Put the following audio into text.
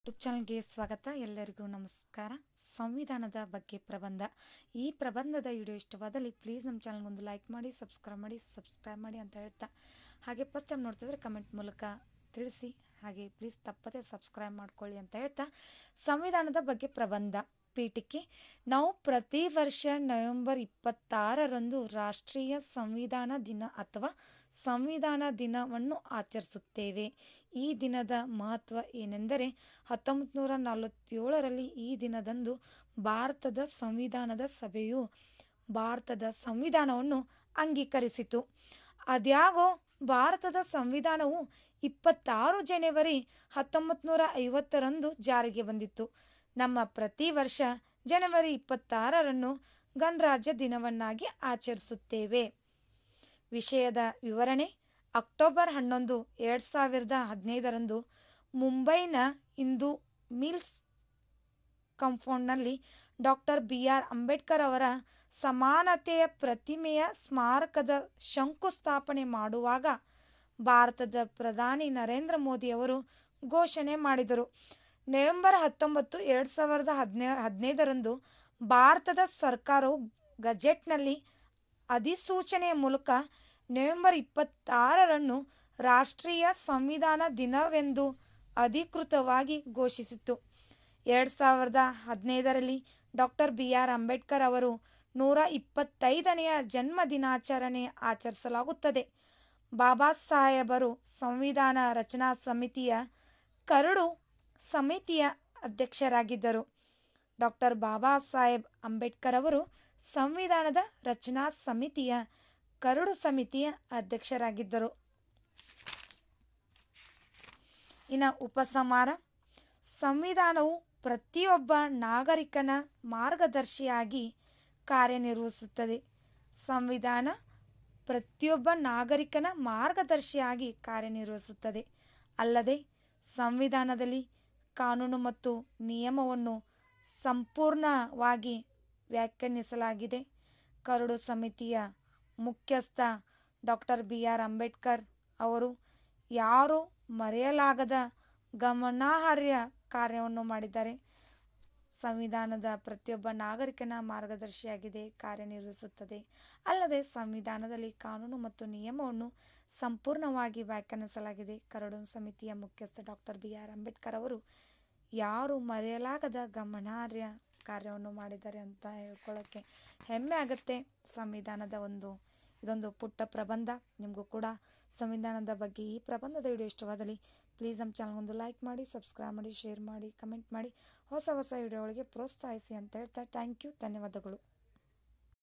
YouTube ಚಾನಲ್ಗೆ ಸ್ವಾಗತ. ಎಲ್ಲರಿಗೂ ನಮಸ್ಕಾರ. ಸಂವಿಧಾನದ ಬಗ್ಗೆ ಪ್ರಬಂಧ. ಈ ಪ್ರಬಂಧದ ವಿಡಿಯೋ ಇಷ್ಟವಾದಲ್ಲಿ ಪ್ಲೀಸ್ ನಮ್ಮ ಚಾನಲ್ ಒಂದು ಲೈಕ್ ಮಾಡಿ ಸಬ್ಸ್ಕ್ರೈಬ್ ಮಾಡಿ ಸಬ್ಸ್ಕ್ರೈಬ್ ಮಾಡಿ ಅಂತ ಹೇಳ್ತಾ. ಹಾಗೆ ಫಸ್ಟ್ ಟೈಮ್ ನೋಡ್ತಿದ್ರೆ ಕಮೆಂಟ್ ಮೂಲಕ ತಿಳಿಸಿ. ಹಾಗೆ ಪ್ಲೀಸ್ ತಪ್ಪದೆ ಸಬ್ಸ್ಕ್ರೈಬ್ ಮಾಡ್ಕೊಳ್ಳಿ ಅಂತ ಹೇಳ್ತಾ. ಸಂವಿಧಾನದ ಬಗ್ಗೆ ಪ್ರಬಂಧ. ಪೀಠಿಕೆ ನಾವು ಪ್ರತಿ ವರ್ಷ ನವೆಂಬರ್ ಇಪ್ಪತ್ತಾರರಂದು ರಾಷ್ಟ್ರೀಯ ಸಂವಿಧಾನ ದಿನ ಅಥವಾ ಸಂವಿಧಾನ ದಿನವನ್ನು ಆಚರಿಸುತ್ತೇವೆ. ಈ ದಿನದ ಮಹತ್ವ ಏನೆಂದರೆ ಹತ್ತೊಂಬತ್ತು ನೂರ ಈ ದಿನದಂದು ಭಾರತದ ಸಂವಿಧಾನದ ಸಭೆಯು ಭಾರತದ ಸಂವಿಧಾನವನ್ನು ಅಂಗೀಕರಿಸಿತು. ಅದ್ಯಾಗೋ ಭಾರತದ ಸಂವಿಧಾನವು ಇಪ್ಪತ್ತಾರು ಜನವರಿ ಹತ್ತೊಂಬತ್ತು ನೂರ ಐವತ್ತರಂದು ಜಾರಿಗೆ ಬಂದಿತ್ತು. ನಮ್ಮ ಪ್ರತಿ ವರ್ಷ ಜನವರಿ ಇಪ್ಪತ್ತಾರರನ್ನು ಗಣರಾಜ್ಯ ದಿನವನ್ನಾಗಿ ಆಚರಿಸುತ್ತೇವೆ. ವಿಷಯದ ವಿವರಣೆ ಅಕ್ಟೋಬರ್ ಹನ್ನೊಂದು, ಎರಡು ಸಾವಿರದ ಹದಿನೈದರಂದು ಮುಂಬೈನ ಇಂದು ಮಿಲ್ಸ್ ಕಂಪೌಂಡ್ನಲ್ಲಿ ಡಾಕ್ಟರ್ ಬಿ ಆರ್ ಅಂಬೇಡ್ಕರ್ ಅವರ ಸಮಾನತೆಯ ಪ್ರತಿಮೆಯ ಸ್ಮಾರಕದ ಶಂಕುಸ್ಥಾಪನೆ ಮಾಡುವಾಗ ಭಾರತದ ಪ್ರಧಾನಿ ನರೇಂದ್ರ ಮೋದಿ ಅವರು ಘೋಷಣೆ ಮಾಡಿದರು. ನವೆಂಬರ್ ಹತ್ತೊಂಬತ್ತು, ಎರಡು ಸಾವಿರದ ಹದಿನೈ, ಹದಿನೈದರಂದು ಭಾರತದ ಸರ್ಕಾರವು ಗಜೆಟ್ನಲ್ಲಿ ಅಧಿಸೂಚನೆಯ ಮೂಲಕ ನವೆಂಬರ್ ಇಪ್ಪತ್ತಾರರನ್ನು ರಾಷ್ಟ್ರೀಯ ಸಂವಿಧಾನ ದಿನವೆಂದು ಅಧಿಕೃತವಾಗಿ ಘೋಷಿಸಿತು ಎರಡು ಸಾವಿರದ ಹದಿನೈದರಲ್ಲಿ ಡಾಕ್ಟರ್ ಬಿ ಆರ್ ಅಂಬೇಡ್ಕರ್ ಅವರು ನೂರ ಇಪ್ಪತ್ತೈದನೆಯ ಜನ್ಮ ದಿನಾಚರಣೆ ಆಚರಿಸಲಾಗುತ್ತದೆ. ಬಾಬಾ ಸಾಹೇಬರು ಸಂವಿಧಾನ ರಚನಾ ಸಮಿತಿಯ ಕರಡು ಸಮಿತಿಯ ಅಧ್ಯಕ್ಷರಾಗಿದ್ದರು. ಡಾಕ್ಟರ್ ಬಾಬಾ ಸಾಹೇಬ್ ಅಂಬೇಡ್ಕರ್ ಅವರು ಸಂವಿಧಾನದ ರಚನಾ ಸಮಿತಿಯ ಕರಡು ಸಮಿತಿಯ ಅಧ್ಯಕ್ಷರಾಗಿದ್ದರು. ಇನ್ನು ಉಪಸಮಾರ ಸಂವಿಧಾನವು ಪ್ರತಿಯೊಬ್ಬ ನಾಗರಿಕನ ಮಾರ್ಗದರ್ಶಿಯಾಗಿ ಕಾರ್ಯನಿರ್ವಹಿಸುತ್ತದೆ. ಸಂವಿಧಾನ ಪ್ರತಿಯೊಬ್ಬ ನಾಗರಿಕನ ಮಾರ್ಗದರ್ಶಿಯಾಗಿ ಕಾರ್ಯನಿರ್ವಹಿಸುತ್ತದೆ. ಅಲ್ಲದೆ, ಸಂವಿಧಾನದಲ್ಲಿ ಕಾನೂನು ಮತ್ತು ನಿಯಮವನ್ನು ಸಂಪೂರ್ಣವಾಗಿ ವ್ಯಾಖ್ಯಾನಿಸಲಾಗಿದೆ. ಕರಡು ಸಮಿತಿಯ ಮುಖ್ಯಸ್ಥ ಡಾಕ್ಟರ್ ಬಿ ಆರ್ ಅಂಬೇಡ್ಕರ್ ಅವರು, ಯಾರು ಮರೆಯಲಾಗದ ಗಮನಾರ್ಹ ಕಾರ್ಯವನ್ನು ಮಾಡಿದ್ದಾರೆ. ಸಂವಿಧಾನದ ಪ್ರತಿಯೊಬ್ಬ ನಾಗರಿಕನ ಮಾರ್ಗದರ್ಶಿಯಾಗಿದೆ, ಕಾರ್ಯನಿರ್ವಹಿಸುತ್ತದೆ. ಅಲ್ಲದೆ ಸಂವಿಧಾನದಲ್ಲಿ ಕಾನೂನು ಮತ್ತು ನಿಯಮವನ್ನು ಸಂಪೂರ್ಣವಾಗಿ ವ್ಯಾಖ್ಯಾನಿಸಲಾಗಿದೆ. ಕರಡು ಸಮಿತಿಯ ಮುಖ್ಯಸ್ಥ ಡಾಕ್ಟರ್ ಬಿ ಆರ್ ಅಂಬೇಡ್ಕರ್ ಅವರು, ಯಾರು ಮರೆಯಲಾಗದ ಗಮನಾರ್ಹ ಕಾರ್ಯವನ್ನು ಮಾಡಿದ್ದಾರೆ ಅಂತ ಹೇಳ್ಕೊಳ್ಳೋಕ್ಕೆ ಹೆಮ್ಮೆ ಆಗುತ್ತೆ. ಸಂವಿಧಾನದ ಒಂದು ಇದೊಂದು ಪುಟ್ಟ ಪ್ರಬಂಧ. ನಿಮಗೂ ಕೂಡ ಸಂವಿಧಾನದ ಬಗ್ಗೆ ಈ ಪ್ರಬಂಧದ ವಿಡಿಯೋ ಇಷ್ಟವಾದಲ್ಲಿ ಪ್ಲೀಸ್ ನಮ್ಮ ಚಾನಲ್ಗೊಂದು ಲೈಕ್ ಮಾಡಿ ಸಬ್ಸ್ಕ್ರೈಬ್ ಮಾಡಿ ಶೇರ್ ಮಾಡಿ ಕಮೆಂಟ್ ಮಾಡಿ. ಹೊಸ ಹೊಸ ವಿಡಿಯೋಗಳಿಗೆ ಪ್ರೋತ್ಸಾಹಿಸಿ ಅಂತ ಹೇಳ್ತಾ ಥ್ಯಾಂಕ್ ಯು ಧನ್ಯವಾದಗಳು.